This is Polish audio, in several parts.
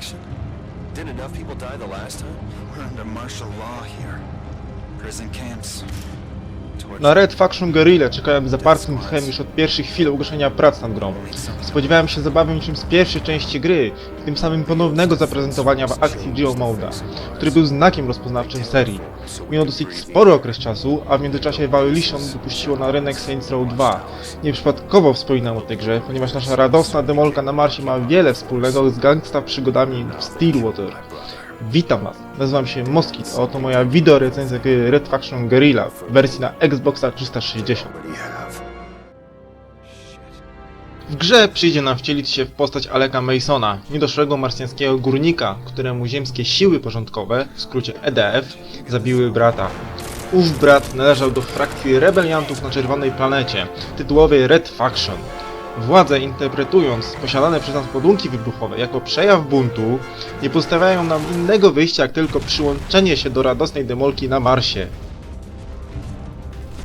election. Didn't enough people die the last time? We're under martial law here. Prison camps, Na Red Faction Guerrilla czekałem z zapartym tchem już od pierwszych chwil ogłoszenia prac nad grą. Spodziewałem się zabawy niczym z pierwszej części gry, tym samym ponownego zaprezentowania w akcji Geo Moda, który był znakiem rozpoznawczym serii. Minął dosyć spory okres czasu, a w międzyczasie Volition wypuściło na rynek Saints Row 2. Nieprzypadkowo wspominam o tej grze, ponieważ nasza radosna demolka na Marsie ma wiele wspólnego z gangsta przygodami w Stillwater. Witam Was, nazywam się Moskit, a oto moja wideo recenzja gry Red Faction Guerrilla w wersji na Xboxa 360. W grze przyjdzie nam wcielić się w postać Aleka Masona, niedoszłego marsjańskiego górnika, któremu ziemskie siły porządkowe, w skrócie EDF, zabiły brata. Ów brat należał do frakcji rebeliantów na czerwonej planecie, tytułowej Red Faction. Władze interpretując posiadane przez nas ładunki wybuchowe jako przejaw buntu, nie pozostawiają nam innego wyjścia jak tylko przyłączenie się do radosnej demolki na Marsie.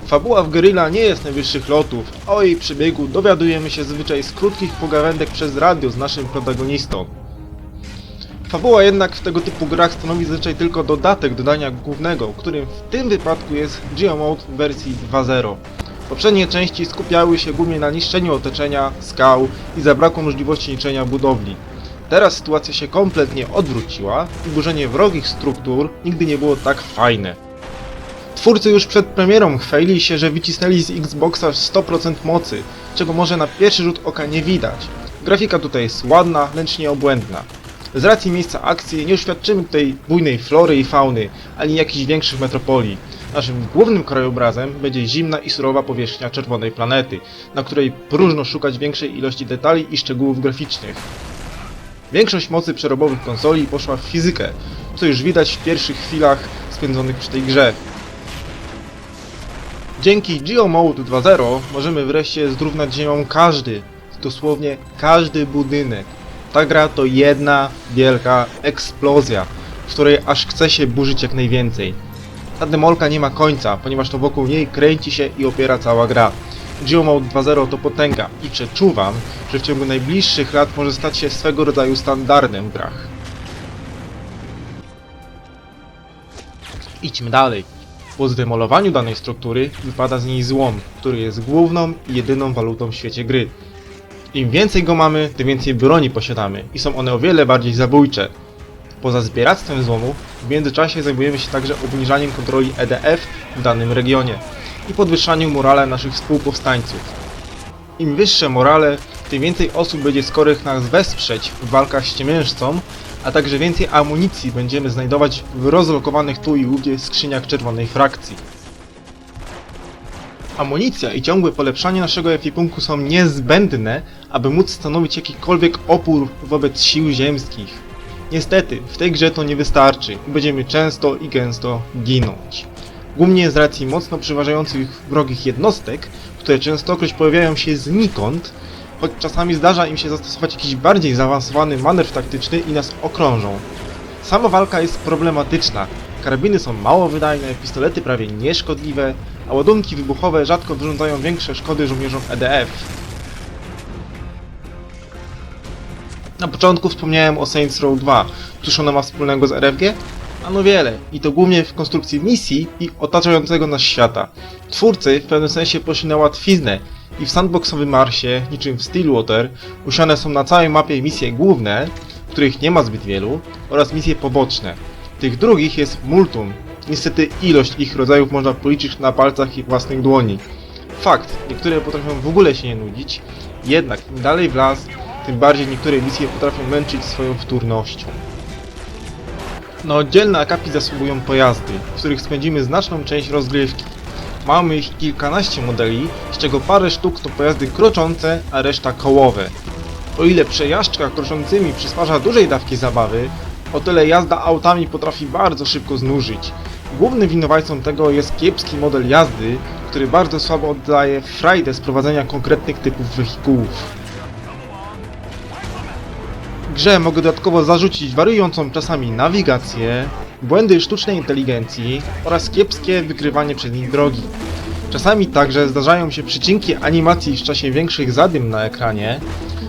Fabuła w Guerrilla nie jest najwyższych lotów, o jej przebiegu dowiadujemy się zazwyczaj z krótkich pogawędek przez radio z naszym protagonistą. Fabuła jednak w tego typu grach stanowi zazwyczaj tylko dodatek do dania głównego, którym w tym wypadku jest Geomode w wersji 2.0. Poprzednie części skupiały się głównie na niszczeniu otoczenia, skał i zabrakło możliwości niszczenia budowli. Teraz sytuacja się kompletnie odwróciła i burzenie wrogich struktur nigdy nie było tak fajne. Twórcy już przed premierą chwalili się, że wycisnęli z Xboxa 100% mocy, czego może na pierwszy rzut oka nie widać. Grafika tutaj jest ładna, lecz nie obłędna. Z racji miejsca akcji nie uświadczymy tutaj bujnej flory i fauny, ani jakichś większych metropolii. Naszym głównym krajobrazem będzie zimna i surowa powierzchnia czerwonej planety, na której próżno szukać większej ilości detali i szczegółów graficznych. Większość mocy przerobowych konsoli poszła w fizykę, co już widać w pierwszych chwilach spędzonych przy tej grze. Dzięki GeoMode 2.0 możemy wreszcie zrównać ziemią każdy, dosłownie każdy budynek. Ta gra to jedna wielka eksplozja, w której aż chce się burzyć jak najwięcej. Ta demolka nie ma końca, ponieważ to wokół niej kręci się i opiera cała gra. GeoMode 2.0 to potęga i przeczuwam, że w ciągu najbliższych lat może stać się swego rodzaju standardem w grach. Idźmy dalej. Po zdemolowaniu danej struktury wypada z niej złom, który jest główną i jedyną walutą w świecie gry. Im więcej go mamy, tym więcej broni posiadamy i są one o wiele bardziej zabójcze. Poza zbieractwem złomu, w międzyczasie zajmujemy się także obniżaniem kontroli EDF w danym regionie i podwyższaniem morale naszych współpowstańców. Im wyższe morale, tym więcej osób będzie skorych nas wesprzeć w walkach z ciemiężcą, a także więcej amunicji będziemy znajdować w rozlokowanych tu i ówdzie skrzyniach czerwonej frakcji. Amunicja i ciągłe polepszanie naszego ekwipunku są niezbędne, aby móc stanowić jakikolwiek opór wobec sił ziemskich. Niestety, w tej grze to nie wystarczy i będziemy często i gęsto ginąć. Głównie z racji mocno przeważających wrogich jednostek, które częstokroć pojawiają się znikąd, choć czasami zdarza im się zastosować jakiś bardziej zaawansowany manewr taktyczny i nas okrążą. Sama walka jest problematyczna. Karabiny są mało wydajne, pistolety prawie nieszkodliwe, a ładunki wybuchowe rzadko wyrządzają większe szkody żołnierzom EDF. Na początku wspomniałem o Saints Row 2. Cóż ono ma wspólnego z RFG? Ano wiele, i to głównie w konstrukcji misji i otaczającego nas świata. Twórcy w pewnym sensie poszli na łatwiznę i w sandboxowym Marsie, niczym w Stillwater, usiane są na całej mapie misje główne, których nie ma zbyt wielu, oraz misje poboczne. Tych drugich jest multum. Niestety ilość ich rodzajów można policzyć na palcach ich własnych dłoni. Fakt, niektóre potrafią w ogóle się nie nudzić, jednak im dalej w las, tym bardziej niektóre misje potrafią męczyć swoją wtórnością. Na oddzielne akapit zasługują pojazdy, w których spędzimy znaczną część rozgrywki. Mamy ich kilkanaście modeli, z czego parę sztuk to pojazdy kroczące, a reszta kołowe. O ile przejażdżka kroczącymi przysparza dużej dawki zabawy, o tyle jazda autami potrafi bardzo szybko znużyć. Głównym winowajcą tego jest kiepski model jazdy, który bardzo słabo oddaje frajdę z prowadzenia konkretnych typów wehikułów. Grze mogę dodatkowo zarzucić wariującą czasami nawigację, błędy sztucznej inteligencji oraz kiepskie wykrywanie przedniej drogi. Czasami także zdarzają się przycinki animacji w czasie większych zadym na ekranie,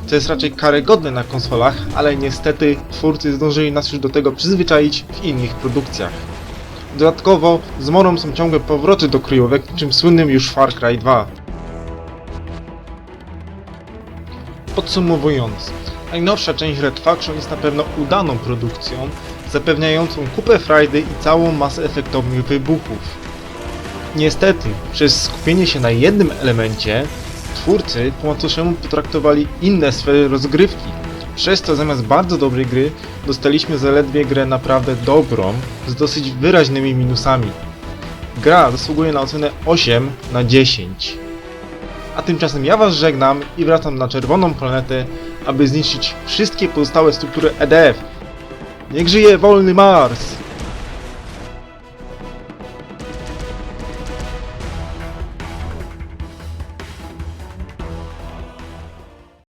co jest raczej karygodne na konsolach, ale niestety twórcy zdążyli nas już do tego przyzwyczaić w innych produkcjach. Dodatkowo z Morą są ciągłe powroty do kryjówek, czym słynnym już Far Cry 2. Podsumowując, najnowsza część Red Faction jest na pewno udaną produkcją, zapewniającą kupę frajdy i całą masę efektownych wybuchów. Niestety, przez skupienie się na jednym elemencie, twórcy po macoszemu potraktowali inne sfery rozgrywki. Przez to zamiast bardzo dobrej gry, dostaliśmy zaledwie grę naprawdę dobrą, z dosyć wyraźnymi minusami. Gra zasługuje na ocenę 8 na 10. A tymczasem ja was żegnam i wracam na czerwoną planetę, aby zniszczyć wszystkie pozostałe struktury EDF. Niech żyje wolny Mars!